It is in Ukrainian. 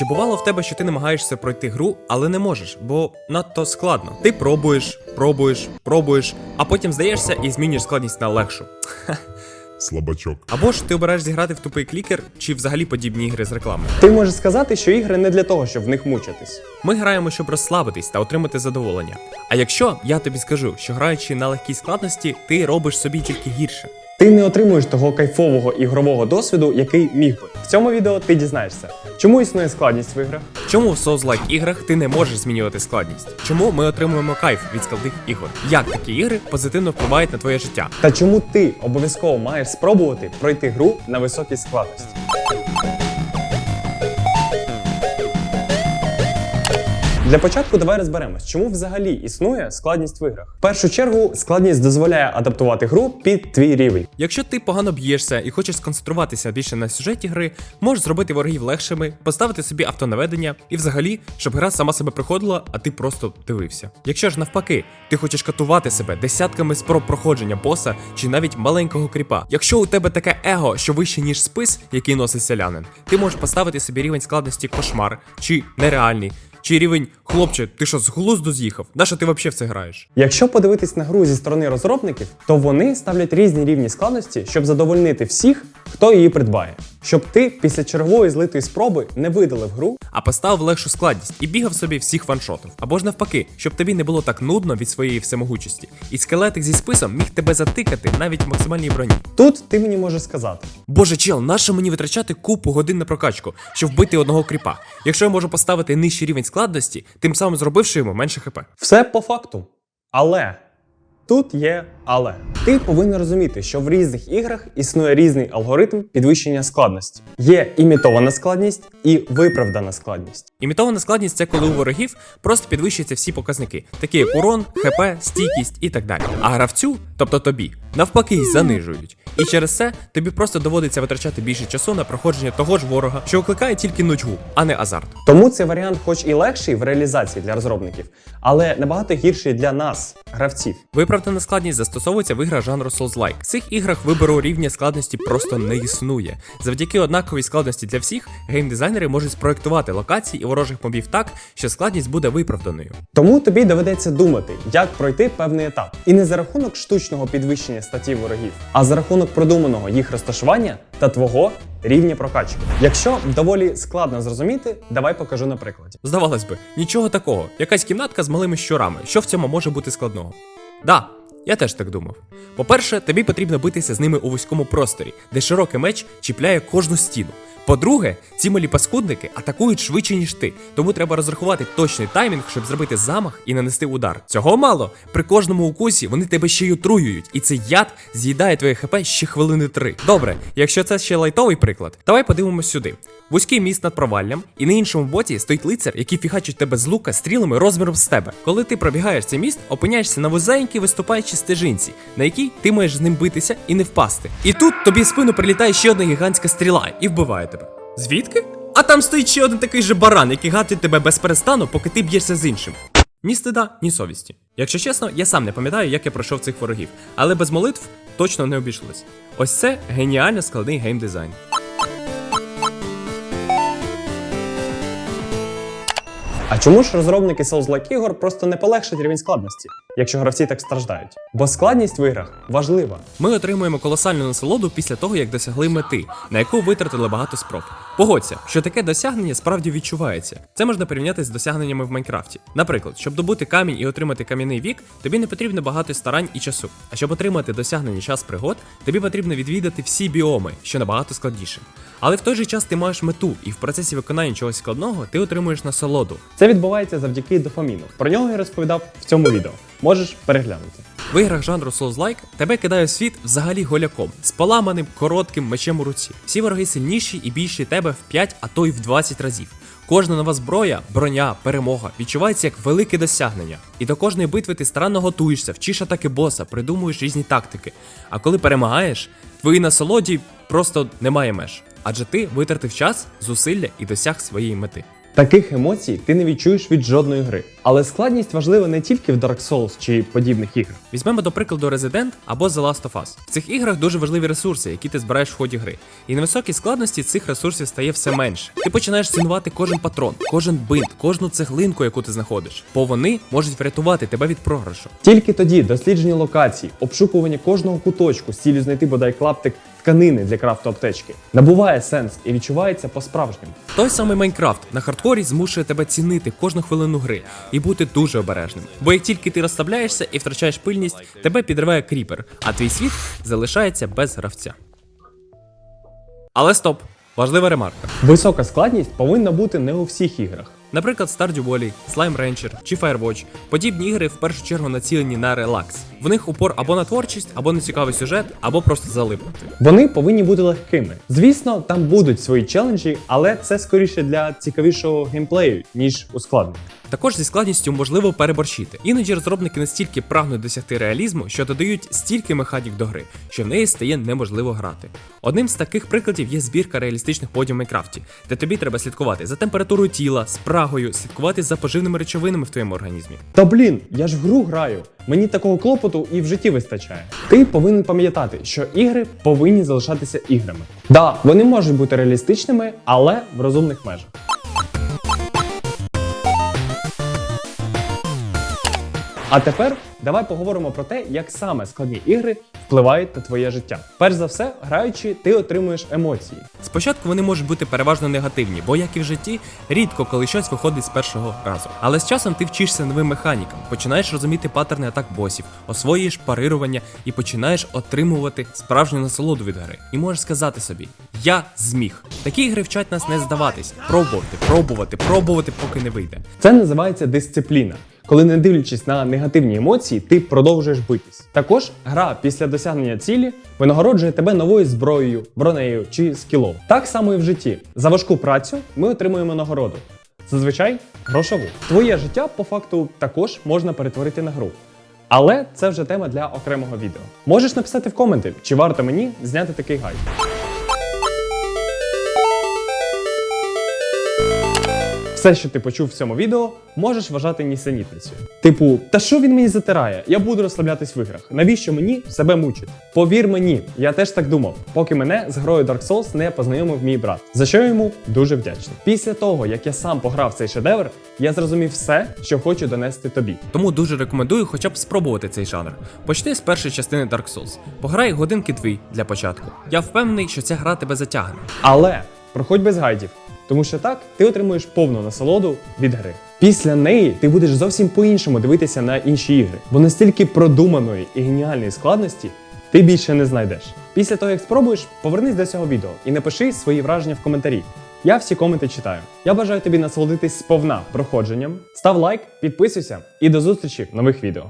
Чи бувало в тебе, що ти намагаєшся пройти гру, але не можеш, бо надто складно. Ти пробуєш, пробуєш, пробуєш, а потім здаєшся і змінюєш складність на легшу. Слабачок. Або ж ти обираєш зіграти в тупий клікер, чи взагалі подібні ігри з реклами. Ти можеш сказати, що ігри не для того, щоб в них мучитись. Ми граємо, щоб розслабитись та отримати задоволення. А якщо я тобі скажу, що граючи на легкій складності, ти робиш собі тільки гірше. Ти не отримуєш того кайфового ігрового досвіду, який міг би. В цьому відео ти дізнаєшся, чому існує складність в іграх, Чому в Souls-like іграх ти не можеш змінювати складність? Чому ми отримуємо кайф від складних ігор? Як такі ігри позитивно впливають на твоє життя? та чому ти обов'язково маєш спробувати пройти гру на високій складності. Для початку давай розберемось, чому взагалі існує складність в іграх. В першу чергу, складність дозволяє адаптувати гру під твій рівень. Якщо ти погано б'єшся і хочеш сконцентруватися більше на сюжеті гри, можеш зробити ворогів легшими, поставити собі автонаведення і взагалі, щоб гра сама себе приходила, а ти просто дивився. Якщо ж навпаки, ти хочеш катувати себе десятками спроб проходження боса чи навіть маленького кріпа. Якщо у тебе таке его, що вище ніж спис, який носить селянин, ти можеш поставити собі рівень складності кошмар чи нереальний. Чи рівень хлопче, ти що з глузду з'їхав? Нащо ти взагалі в це граєш? Якщо подивитись на гру зі сторони розробників, то вони ставлять різні рівні складності, щоб задовольнити всіх, хто її придбає. Щоб ти після чергової злитої спроби не видалив гру, а поставив легшу складність і бігав собі всіх ваншотів. Або ж навпаки, щоб тобі не було так нудно від своєї всемогучості. І скелетик зі списом міг тебе затикати навіть в максимальній броні. тут ти мені можеш сказати. Боже, чел, нащо мені витрачати купу годин на прокачку, щоб вбити одного кріпа? Якщо я можу поставити нижчий рівень складності, тим самим зробивши йому менше хп. Все по факту. Але тут є але. Ти повинен розуміти, що в різних іграх існує різний алгоритм підвищення складності. Є імітована складність і виправдана складність. Імітована складність це коли у ворогів просто підвищуються всі показники, такі як урон, хп, стійкість і так далі. А гравцю, тобто тобі, навпаки, занижують. І через це тобі просто доводиться витрачати більше часу на проходження того ж ворога, що викликає тільки нудьгу, а не азарт. Тому цей варіант, хоч і легший в реалізації для розробників, але набагато гірший для нас, гравців. Виправдана складність застосовується в іграх жанру Souls-like. В цих іграх вибору рівня складності просто не існує. Завдяки однаковій складності для всіх, геймдизайнери можуть спроектувати локації і ворожих мобів так, що складність буде виправданою. Тому тобі доведеться думати, як пройти певний етап. І не за рахунок штучного підвищення статті ворогів, а за рахунок продуманого їх розташування та твого рівня прокачки. Якщо доволі складно зрозуміти, давай покажу на прикладі. Здавалось би, нічого такого. Якась кімнатка з малими щурами. Що в цьому може бути складного? Да, я теж так думав. По-перше, тобі потрібно битися з ними у вузькому просторі, де широкий меч чіпляє кожну стіну. По-друге, ці малі паскудники атакують швидше, ніж ти, тому треба розрахувати точний таймінг, щоб зробити замах і нанести удар. Цього мало. При кожному укусі вони тебе ще й отруюють, і цей яд з'їдає твоє хп ще хвилини три. Добре, якщо це ще лайтовий приклад, давай подивимось сюди. Вузький міст над проваллям, і на іншому боці стоїть лицар, який фігачить тебе з лука стрілами розміром з тебе. Коли ти пробігаєш цей міст, опиняєшся на вузенькій виступаючій стежинці, на якій ти маєш з ним битися і не впасти. І тут тобі в спину прилітає ще одна гігантська стріла і вбиває тебе. Звідки? А там стоїть ще один такий же баран, який гатить тебе без перестану, поки ти б'єшся з іншим. Ні стида, ні совісті. Якщо чесно, я сам не пам'ятаю, як я пройшов цих ворогів, але без молитв точно не обійшлось. Ось це геніально складний геймдизайн. А чому ж розробники Souls-like ігор просто не полегшать рівень складності, якщо гравці так страждають? Бо складність в іграх важлива. Ми отримуємо колосальну насолоду після того, як досягли мети, на яку витратили багато спроб. Погодься, що таке досягнення справді відчувається. Це можна порівняти з досягненнями в Майнкрафті. Наприклад, щоб добути камінь і отримати кам'яний вік, тобі не потрібно багато старань і часу. А щоб отримати досягнення час пригод, тобі потрібно відвідати всі біоми, що набагато складніше. Але в той же час ти маєш мету, і в процесі виконання чогось складного ти отримуєш насолоду. Це відбувається завдяки дофаміну. Про нього я розповідав в цьому відео. Можеш переглянути. В іграх жанру Souls-like тебе кидає світ взагалі голяком, з поламаним коротким мечем у руці. Всі вороги сильніші і більші тебе в 5, а то й в 20 разів. Кожна нова зброя, броня, перемога відчувається як велике досягнення. І до кожної битви ти старанно готуєшся, вчиш атаки боса, придумуєш різні тактики. А коли перемагаєш, твої насолоді просто немає меж. Адже ти витратив час, зусилля і досяг своєї мети. Таких емоцій ти не відчуєш від жодної гри. Але складність важлива не тільки в Dark Souls чи подібних іграх. Візьмемо до прикладу Resident або The Last of Us. В цих іграх дуже важливі ресурси, які ти збираєш в ході гри. І на високій складності цих ресурсів стає все менше. Ти починаєш цінувати кожен патрон, кожен бинт, кожну цеглинку, яку ти знаходиш, бо вони можуть врятувати тебе від програшу. Тільки тоді дослідження локацій, обшукування кожного куточку з цілею знайти бодай клаптик тканини для крафту аптечки набуває сенс і відчувається по-справжньому. Той самий Майнкрафт на хардкорі змушує тебе цінити кожну хвилину гри і бути дуже обережним. Бо як тільки ти розслабляєшся і втрачаєш пильність, тебе підриває кріпер, а твій світ залишається без гравця. Але стоп! Важлива ремарка. Висока складність повинна бути не у всіх іграх. Наприклад, Stardew Valley, Slime Rancher чи Firewatch. Подібні ігри в першу чергу націлені на релакс. В них упор або на творчість, або на цікавий сюжет, або просто залипнути. Вони повинні бути легкими. Звісно, там будуть свої челенджі, але це скоріше для цікавішого геймплею, ніж ускладнення. Також зі складністю можливо переборщити. Іноді розробники настільки прагнуть досягти реалізму, що додають стільки механік до гри, що в неї стає неможливо грати. Одним з таких прикладів є збірка реалістичних подій в Майнкрафті, де тобі треба слідкувати за температурою тіла, спрагою, слідкувати за поживними речовинами в твоєму організмі. Та блін, я ж в гру граю. Мені такого клопоту і в житті вистачає. Ти повинен пам'ятати, що ігри повинні залишатися іграми. Да, вони можуть бути реалістичними, але в розумних межах. А тепер давай поговоримо про те, як саме складні ігри впливають на твоє життя. Перш за все, граючи, ти отримуєш емоції. Спочатку вони можуть бути переважно негативні, бо як і в житті, рідко коли щось виходить з першого разу. Але з часом ти вчишся новим механікам, починаєш розуміти паттерни атак босів, освоюєш парирування і починаєш отримувати справжню насолоду від гри. І можеш сказати собі: Я зміг. Такі ігри вчать нас не здаватись, пробувати, пробувати, пробувати, поки не вийде. Це називається дисципліна. Коли не дивлячись на негативні емоції, ти продовжуєш битись. Також гра після досягнення цілі винагороджує тебе новою зброєю, бронею чи скілом. Так само і в житті. За важку працю ми отримуємо нагороду. Зазвичай грошову. Твоє життя по факту також можна перетворити на гру. Але це вже тема для окремого відео. Можеш написати в коменти, чи варто мені зняти такий гайд. Все, що ти почув в цьому відео, можеш вважати нісенітницею. Типу, та що він мені затирає? Я буду розслаблятись в іграх. Навіщо мені себе мучити? Повір мені, я теж так думав, поки мене з грою Dark Souls не познайомив мій брат, за що йому дуже вдячний. Після того, як я сам пограв цей шедевр, я зрозумів все, що хочу донести тобі. Тому дуже рекомендую хоча б спробувати цей жанр. Почни з першої частини Dark Souls. Пограй годинки дві для початку. Я впевнений, що ця гра тебе затягне. Але проходь без гайдів, тому що так ти отримуєш повну насолоду від гри. Після неї ти будеш зовсім по-іншому дивитися на інші ігри, бо настільки продуманої і геніальної складності ти більше не знайдеш. Після того, як спробуєш, повернись до цього відео і напиши свої враження в коментарі. Я всі коменти читаю. Я бажаю тобі насолодитись сповна проходженням. Став лайк, підписуйся і до зустрічі в нових відео.